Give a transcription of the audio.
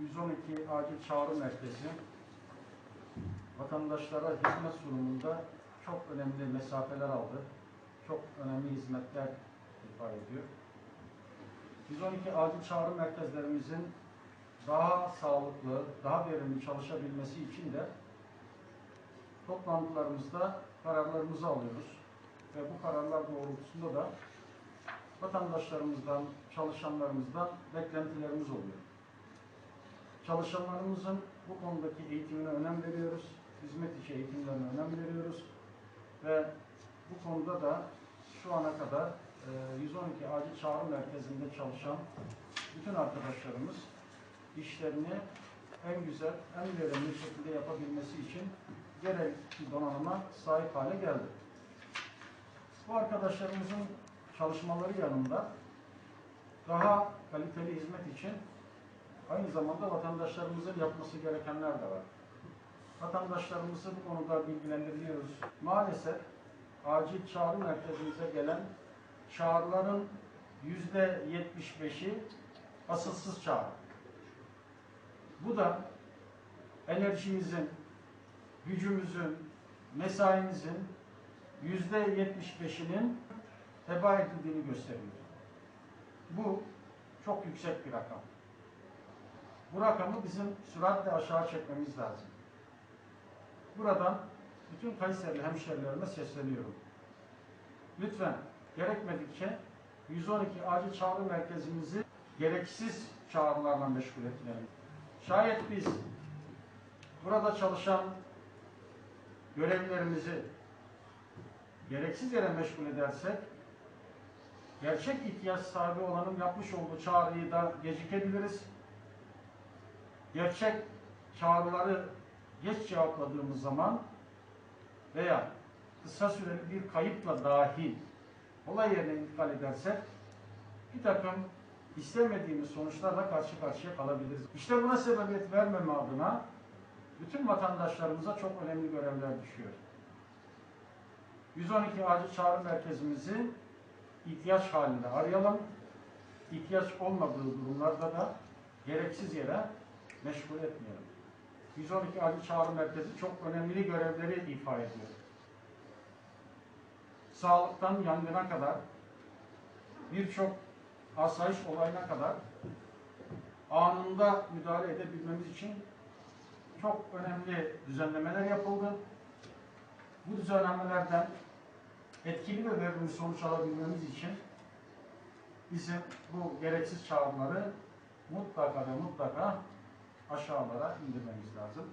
112 acil çağrı merkezi vatandaşlara hizmet sunumunda çok önemli mesafeler aldı. Çok önemli hizmetler ifa ediyor. 112 acil çağrı merkezlerimizin daha sağlıklı, daha verimli çalışabilmesi için de toplantılarımızda kararlarımızı alıyoruz. Ve bu kararlar doğrultusunda da vatandaşlarımızdan, çalışanlarımızdan beklentilerimiz oluyor. Çalışanlarımızın bu konudaki eğitimine önem veriyoruz. Hizmet içi eğitimlerine önem veriyoruz. Ve bu konuda da şu ana kadar e, 112 acil çağrı merkezinde çalışan bütün arkadaşlarımız işlerini en güzel, en verimli şekilde yapabilmesi için gerekli donanıma sahip hale geldi. Bu arkadaşlarımızın çalışmaları yanında daha kaliteli hizmet için aynı zamanda vatandaşlarımızın yapması gerekenler de var. Vatandaşlarımızı bu konuda bilgilendiriyoruz. Maalesef acil çağrı merkezimize gelen çağrıların yüzde yetmiş beşi asılsız çağrı. Bu da enerjimizin, gücümüzün, mesaimizin yüzde yetmiş beşinin heba edildiğini gösteriyor. Bu çok yüksek bir rakam. Bu rakamı bizim süratle aşağı çekmemiz lazım. Buradan bütün Kayserili hemşerilerime sesleniyorum. Lütfen gerekmedikçe 112 acil çağrı merkezimizi gereksiz çağrılarla meşgul etmeyelim. Şayet biz burada çalışan görevlerimizi gereksiz yere meşgul edersek gerçek ihtiyaç sahibi olanın yapmış olduğu çağrıyı da gecikebiliriz. Gerçek çağrıları geç cevapladığımız zaman veya kısa süreli bir kayıpla dahil olay yerine intikal edersek bir takım istemediğimiz sonuçlarla karşı karşıya kalabiliriz. İşte buna sebebiyet vermeme adına bütün vatandaşlarımıza çok önemli görevler düşüyor. 112 acil çağrı merkezimizi ihtiyaç halinde arayalım. İhtiyaç olmadığı durumlarda da gereksiz yere meşgul etmeyelim. 112 acil çağrı merkezi çok önemli görevleri ifa ediyor. Sağlıktan yangına kadar birçok asayiş olayına kadar anında müdahale edebilmemiz için çok önemli düzenlemeler yapıldı. Bu düzenlemelerden etkili ve verimli sonuç alabilmemiz için bizim bu gereksiz çağrıları mutlaka ve mutlaka aşağılara indirmemiz lazım.